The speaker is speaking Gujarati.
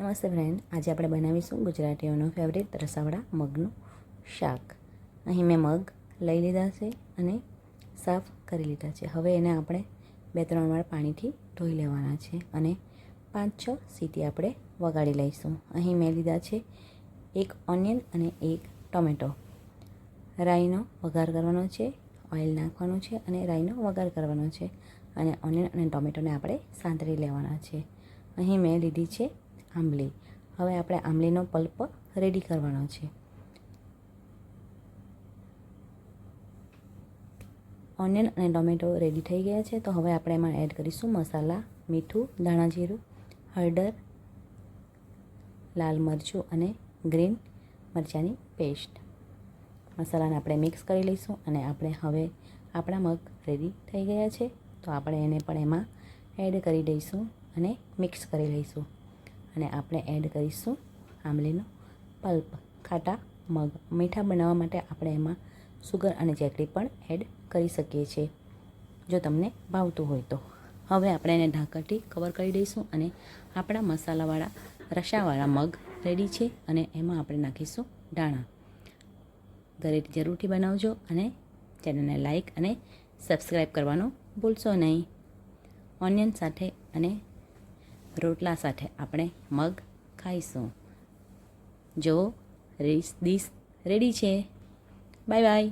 નમસ્તે ફ્રેન્ડ આજે આપણે બનાવીશું ગુજરાતીઓનું ફેવરેટ રસાવડા મગનું શાક. અહીં મેં મગ લઈ લીધા છે અને સાફ કરી લીધા છે. હવે એને આપણે બે ત્રણ વાર પાણીથી ધોઈ લેવાના છે અને પાંચ છ સીટી આપણે વગાડી લઈશું. અહીં મેં લીધા છે એક ઓનિયન અને એક ટોમેટો રાઈનો વઘાર કરવાનો છે ઓઇલ નાખવાનું છે અને રાઈનો વઘાર કરવાનો છે. અને ઓનિયન અને ટોમેટોને આપણે સાંતળી લેવાના છે. અહીં મેં લીધી છે આંબલી. હવે આપણે આંબલીનો પલ્પ રેડી કરવાનો છે. ઓનિયન અને ટોમેટો રેડી થઈ ગયા છે, તો હવે આપણે એમાં એડ કરીશું મસાલા, મીઠું, ધાણા જીરું, હળદર, લાલ મરચું અને ગ્રીન મરચાંની પેસ્ટ મસાલાને આપણે મિક્સ કરી લઈશું અને આપણે હવે આપણા મગ રેડી થઈ ગયા છે, તો આપણે એને પણ એમાં એડ કરી દઈશું અને મિક્સ કરી લઈશું. અને આપણે એડ કરીશું આંબલીનો પલ્પ, ખાટા, મગ. મીઠા બનાવવા માટે આપણે એમાં સુગર અને ચેકડી પણ એડ કરી શકીએ છીએ, જો તમને ભાવતું હોય તો. હવે આપણે એને ઢાંકણથી કવર કરી દઈશું અને આપણા મસાલાવાળા, રસાવાળા મગ રેડી છે અને એમાં આપણે નાખીશું દાણા ઘરે જરૂરથી બનાવજો અને ચેનલને લાઇક અને સબસ્ક્રાઈબ કરવાનું ભૂલશો નહીં. ઓનિયન સાથે અને રોટલા સાથે આપણે મગ ખાઈશું. જો રીસ ડીશ રેડી છે. Bye bye